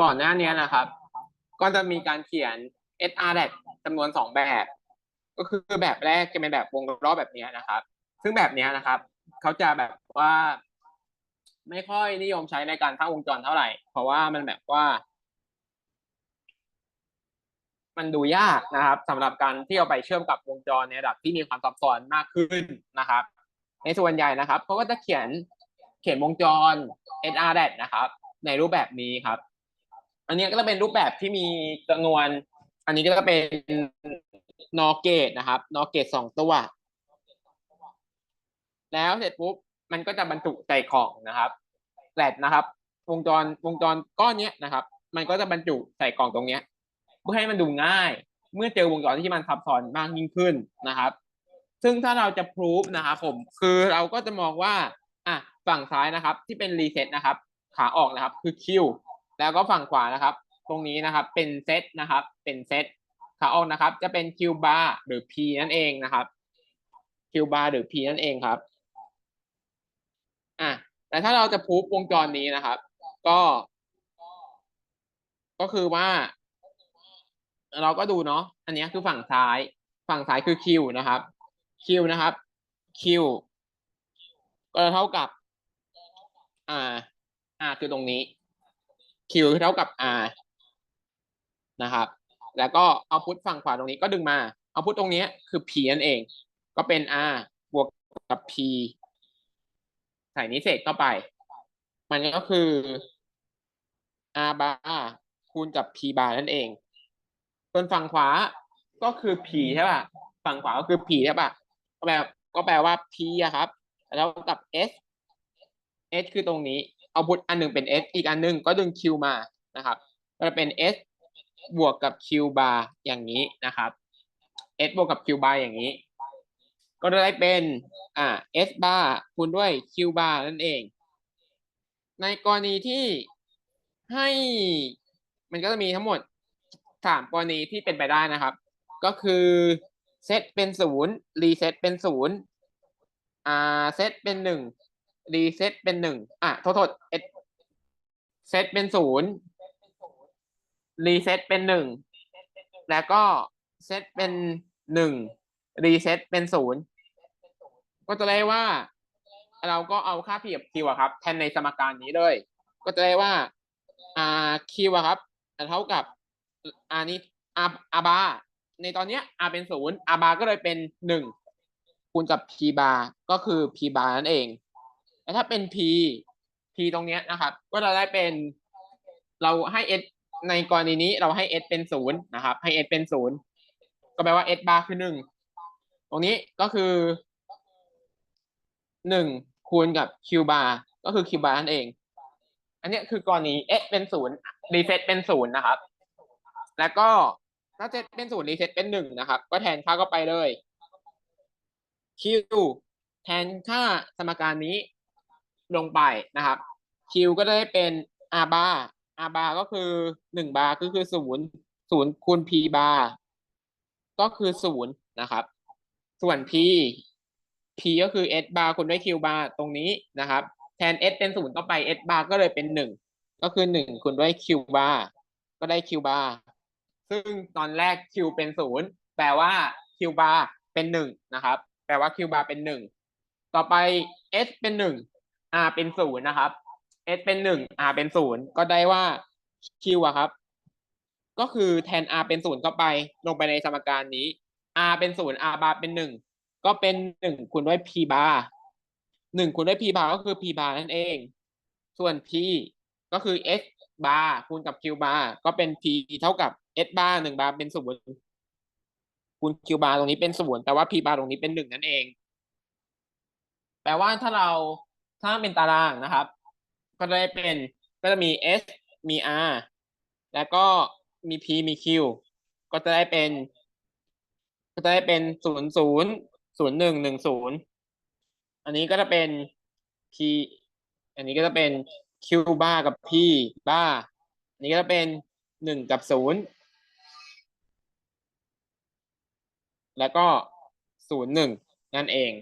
ก่อนหน้านี้นะครับ ก็จะมีการเขียน SR แจำนวนสองแบบ ก็คือแบบแรกจะเป็นแบบวงรอบแบบนี้นะครับ ซึ่งแบบนี้นะครับเขาจะแบบว่า ไม่ค่อยนิยมใช้ในการสร้างวงจรเท่าไหร่ เพราะว่ามันแบบว่า มันดูยากนะครับสำหรับการที่เอาไปเชื่อมกับวงจรในระดับที่มีความซับซ้อนมากขึ้นนะครับ ในส่วนใหญ่นะครับเขาก็จะเขียนเขียนวงจร SR นะครับ ในรูปแบบนี้ครับ อันนี้ก็จะเป็นรูปแบบที่มีจำนวน อันนี้ก็จะเป็นนอเกตนะครับ นอเกตสองตัว แล้วเสร็จปุ๊บมันก็จะบรรจุใส่ของนะครับแฟลตนะครับ วงจรวงจรก้อนเนี้ยนะครับ มันก็จะบรรจุใส่กล่องตรงเนี้ย เพื่อให้มันดูง่าย เมื่อเจอวงจรที่มันซับซ้อนมากยิ่งขึ้นนะครับ ซึ่งถ้าเราจะพิสูจนะครับผมคือเราก็จะมองว่าอะฝั่งซ้ายนะครับ ที่เป็นรีเซ็ตนะครับ ขาออกนะครับ คือ Q แล้วก็ฝั่งขวานะครับ ตรงนี้นะครับเป็นเซตนะครับ เป็นเซตขาออกนะครับ จะเป็น Q bar หรือ P นั่นเองนะครับ Q bar หรือ P นั่นเองครับอะแต่ถ้าเราจะพูฟวงจรนี้นะครับ ก็ ก็คือว่า เราก็ดูเนาะอันนี้คือฝั่งซ้าย ฝั่งซ้ายคือ Q นะครับ Q นะครับ Q ก็เท่ากับ R R คือตรงนี้ Q คือเท่ากับ R นะครับ แล้วก็เอาพุทฝั่งขวาตรงนี้ก็ดึงมา เอาพุทตรงนี้คือ P นั่นเอง ก็เป็น R บวกกับ P ใส่นี้เสร็จเข้าไป มันก็คือ R bar คูณกับ P bar นั่นเอง ส่วนฝั่งขวาก็คือ P ใช่ป่ะ ฝั่งขวาก็คือ P ใช่ป่ะ ก็แปลก็แปลว่า P อะครับ แล้วกับ S S คือตรงนี้ เอาพุทอันหนึ่งเป็น S อีกอันหนึ่งก็ดึง Q มานะครับก็จะเป็น S บวกกับ Q bar อย่างนี้นะครับ S บวกกับ Q bar อย่างนี้ ก็จะได้เป็นอ่า S bar คูณด้วย Q bar นั่นเอง ในกรณีที่ให้มันก็จะมีทั้งหมดสามกรณีที่เป็นไปได้นะครับ ก็คือเซตเป็นศูนย์รีเซ็ตเป็นศูนย์อ่าเซตเป็นหนึ่ง รีเซ็ตเป็นหนึ่งอะโทษโทษเซตเป็นศูนย์รีเซ็ตเป็นหนึ่งแล้วก็เซตเป็นหนึ่งรีเซ็ตเป็นศูนย์ก็จะได้ว่า เราก็เอาค่า p กับ q อะครับ แทนในสมการนี้เลย ก็จะได้ว่า r q อะครับเท่ากับ r นี้ r r bar ในตอนเนี้ย r เป็นศูนย์ r bar ก็เลยเป็นหนึ่งคูณกับ p bar ก็คือ p bar นั่นเอง แต่ถ้าเป็น p p ตรงเนี้ยนะครับ ก็จะได้เป็นเราให้ s ในกรณีนี้เราให้ s เป็นศูนย์นะครับ ให้ s เป็นศูนย์ก็แปลว่า s bar คือหนึ่งตรงนี้ก็คือหนึ่งคูณกับ q bar ก็คือ q bar นั่นเอง อันนี้คือกรณี s เป็นศูนย์รีเซ็ตเป็นศูนย์นะครับ แล้วก็ถ้าเซตเป็นศูนย์รีเซ็ตเป็นหนึ่งนะครับ ก็แทนค่าเข้าไปเลย q แทนค่าสมการนี้ ลงไปนะครับ q ก็ได้เป็น r bar r bar ก็คือหนึ่งบาก็คือศูนย์ศูนย์คูณ p bar ก็คือศูนย์นะครับ ส่วน p p ก็คือ s bar คูณด้วย q bar ตรงนี้นะครับ แทน s เป็นศูนย์ก็ไป s bar ก็เลยเป็นหนึ่งก็คือหนึ่งคูณด้วย q bar ก็ได้ q bar ซึ่งตอนแรก q เป็นศูนย์แปลว่า q bar เป็นหนึ่งนะครับ แปลว่า q bar เป็นหนึ่งต่อไป s เป็นหนึ่ง r เป็นศูนย์นะครับ s เป็นหนึ่ง r เป็นศูนย์ก็ได้ว่า q อะครับ ก็คือแทน r เป็นศูนย์เข้าไป ลงไปในสมการนี้ r เป็นศูนย์ r bar เป็นหนึ่งก็เป็นหนึ่งคูณด้วย p bar หนึ่งคูณด้วย p bar ก็คือ p bar นั่นเอง ส่วน p ก็คือ s bar คูณกับ q bar ก็เป็น p เท่ากับ s bar หนึ่ง bar เป็นศูนย์คูณ q bar ตรงนี้เป็นศูนย์แต่ว่า p bar ตรงนี้เป็นหนึ่งนั่นเอง แปลว่าถ้าเรา ถ้าเป็นตารางนะครับ ก็จะได้เป็นก็จะมี s มี r แล้วก็มี p มี q ก็จะได้เป็น ก็จะได้เป็นศูนย์ศูนย์ศูนย์หนึ่งหนึ่งศูนย์อันนี้ก็จะเป็น p อันนี้ก็จะเป็น q bar กับ p bar อันนี้ก็จะเป็นหนึ่งกับศูนย์แล้วก็ศูนย์หนึ่งนั่นเอง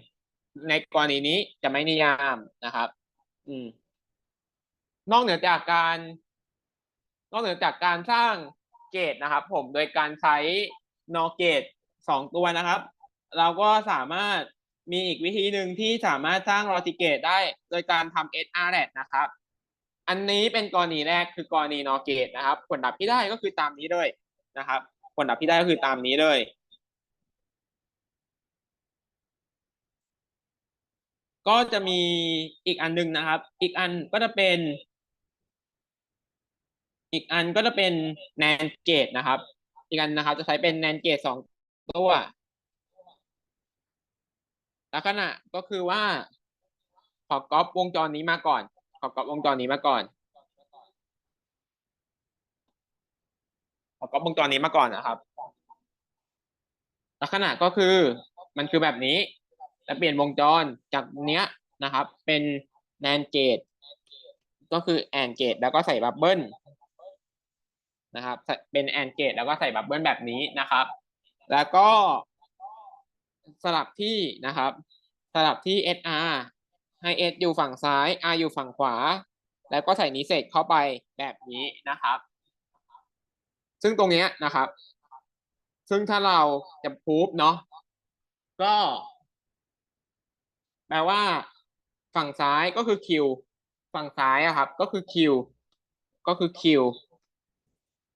ในกรณีนี้จะไม่นิยามนะครับ อืม นอกเหนือจากการ นอกเหนือจากการสร้างเกตนะครับ ผมโดยการใช้นอเกตสองตัวนะครับ เราก็สามารถมีอีกวิธีหนึ่งที่สามารถสร้างลอจิเกตได้ โดยการทำ SRLAT นะครับ อันนี้เป็นกรณีแรกคือกรณีนอเกตนะครับ ผลลัพธ์ที่ได้ก็คือตามนี้เลยนะครับ ผลลัพธ์ที่ได้ก็คือตามนี้เลย ก็จะมีอีกอันหนึ่งนะครับ อีกอันก็จะเป็น อีกอันก็จะเป็น NAND gate นะครับ อีกอันนะครับ จะใช้เป็น NAND gate สองตัวลักษณะก็คือว่า ขอก๊อปวงจรนี้มาก่อน ขอก๊อปวงจรนี้มาก่อน ขอก๊อปวงจรนี้มาก่อนนะครับ ลักษณะก็คือมันคือแบบนี้ แล้วเปลี่ยนวงจรจากเนี้ยนะครับ เป็น NAND gate ก็คือ AND gate แล้วก็ใส่บับเบิ้ลนะครับเป็น AND gate แล้วก็ใส่บับเบิ้ลแบบนี้นะครับ แล้วก็สลับที่นะครับ สลับที่ SR ให้ S อยู่ฝั่งซ้าย R อยู่ฝั่งขวา แล้วก็ใส่นิเศษเข้าไปแบบนี้นะครับ ซึ่งตรงเนี้ยนะครับ ซึ่งถ้าเราจะพูฟเนาะก็ แปลว่า ฝั่งซ้ายก็คือ Q ฝั่งซ้ายอะครับ ก็คือ Q ก็คือ Q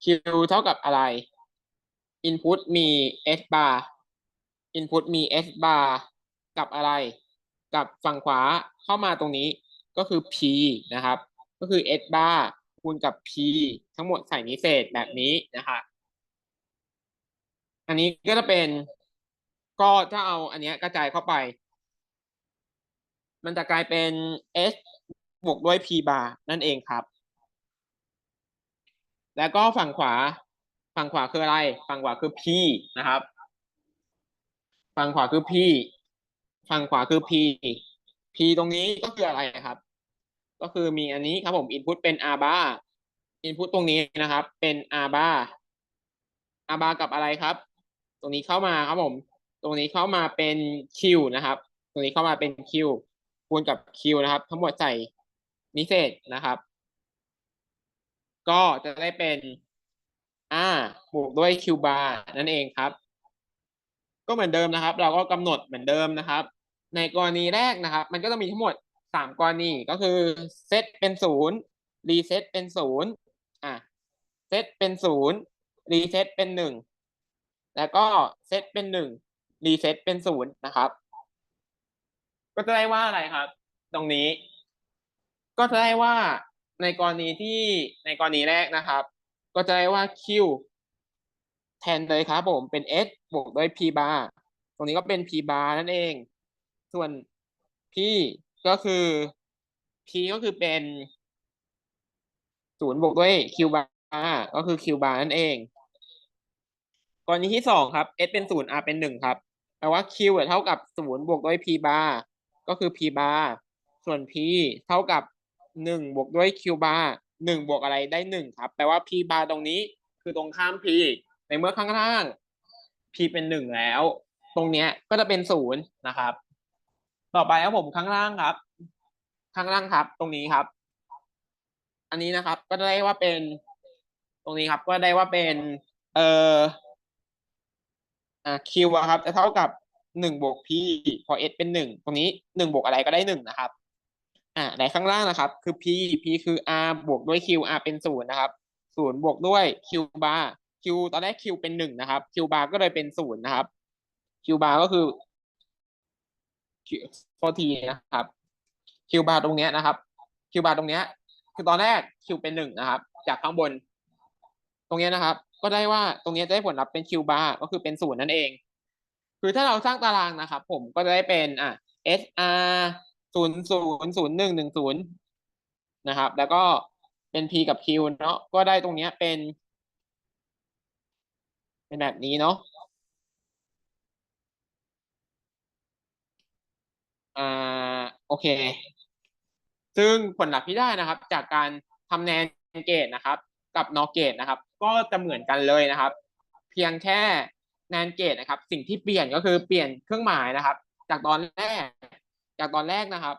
Q เท่ากับอะไร Input มี S bar Input มี S bar กับอะไร กับฝั่งขวาเข้ามาตรงนี้ก็คือ P นะครับ ก็คือ S bar คูณกับ P ทั้งหมดใส่นิเศษแบบนี้นะครับอันนี้ก็จะเป็น ก็ถ้าเอาอันเนี้ยกระจายเข้าไป มันจะกลายเป็น S บวกด้วย P bar นั่นเองครับ แล้วก็ฝั่งขวา ฝั่งขวาคืออะไร ฝั่งขวาคือ P นะครับ ฝั่งขวาคือ P ฝั่งขวาคือ P P ตรงนี้ก็คืออะไรครับ ก็คือมีอันนี้ครับผม input เป็น R bar input ตรงนี้นะครับ เป็น R bar R bar กับอะไรครับ ตรงนี้เข้ามาครับผม ตรงนี้เข้ามาเป็น Q นะครับ ตรงนี้เข้ามาเป็น Q คูณกับ Q นะครับ ทั้งหมดใส่นิเศษนะครับ ก็จะได้เป็น R บวกด้วย Q bar นั่นเองครับ ก็เหมือนเดิมนะครับ เราก็กำหนดเหมือนเดิมนะครับ ในกรณีแรกนะครับ มันก็จะมีทั้งหมดสามกรณีก็คือเซตเป็นศูนย์รีเซตเป็นศูนย์อะเซตเป็นศูนย์รีเซตเป็นหนึ่งแล้วก็เซตเป็นหนึ่งรีเซตเป็นศูนย์นะครับ ก็จะได้ว่าอะไรครับ ตรงนี้ ก็จะได้ว่าในกรณีที่ในกรณีแรกนะครับ ก็จะได้ว่า Q แทนเลยครับผมเป็น S บวกด้วย P bar ตรงนี้ก็เป็น P bar นั่นเอง ส่วน P ก็คือ P ก็คือเป็นศูนย์บวกด้วย Q bar ก็คือ Q bar นั่นเอง กรณีที่สองครับ S เป็นศูนย์ R เป็นหนึ่งครับแปลว่า Q เท่ากับศูนย์บวกด้วย P bar ก็คือ P bar ส่วน P เท่ากับหนึ่งบวกด้วย Q bar หนึ่งบวกอะไรได้หนึ่งครับ แปลว่า P bar ตรงนี้คือตรงข้าม P ในเมื่อข้างล่าง P เป็นหนึ่งแล้ว ตรงเนี้ยก็จะเป็นศูนย์นะครับ ต่อไปครับผมข้างล่างครับ ข้างล่างครับ ตรงนี้ครับ อันนี้นะครับ ก็ได้ว่าเป็น ตรงนี้ครับ ก็ได้ว่าเป็น เอ่ออ่า Q ครับ จะเท่ากับ หนึ่งบวก P พอ S เป็นหนึ่งตรงนี้หนึ่งบวกอะไรก็ได้หนึ่งนะครับอ่าในข้างล่างนะครับ คือ P P คือ R บวกด้วย Q R เป็นศูนย์นะครับศูนย์บวกด้วย Q bar Q ตอนแรก Q เป็นหนึ่งนะครับ Q bar ก็เลยเป็นศูนย์นะครับ Q bar ก็คือ Q โทษทีนะครับ Q bar ตรงเนี้ยนะครับ Q bar ตรงเนี้ย คือตอนแรก Q เป็นหนึ่งนะครับ จากข้างบน ตรงเนี้ยนะครับ ก็ได้ว่าตรงเนี้ยจะได้ผลลัพธ์เป็น Q bar ก็คือเป็นศูนย์นั่นเอง คือถ้าเราสร้างตารางนะครับผมก็จะได้เป็นอะ SR ศูนย์ศูนย์ศูนย์หนึ่งหนึ่งศูนย์นะครับ แล้วก็เป็น P กับ Q เนาะก็ได้ตรงเนี้ยเป็น เป็นแบบนี้เนาะอ่าโอเค ซึ่งผลลัพธ์ที่ได้นะครับ จากการทำแนนเกตนะครับ กับนอเกตนะครับ ก็จะเหมือนกันเลยนะครับ เพียงแค่ แนนเกตนะครับ สิ่งที่เปลี่ยนก็คือเปลี่ยนเครื่องหมายนะครับ จากตอนแรก จากตอนแรกนะครับ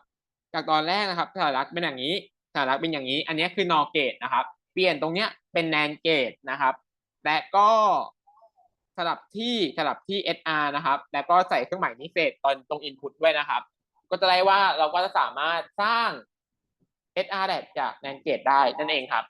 จากตอนแรกนะครับสหรัฐเป็นอย่างนี้สหรัฐเป็นอย่างนี้ อันนี้คือนอเกตนะครับ เปลี่ยนตรงเนี้ยเป็นแนนเกตนะครับและก็สลับที่สลับที่ SR นะครับ แล้วก็ใส่เครื่องหมายนิเศษตอนตรง Input ด้วยนะครับ ก็จะได้ว่าเราก็จะสามารถสร้าง SR แบบจากแนนเกตได้นั่นเองครับ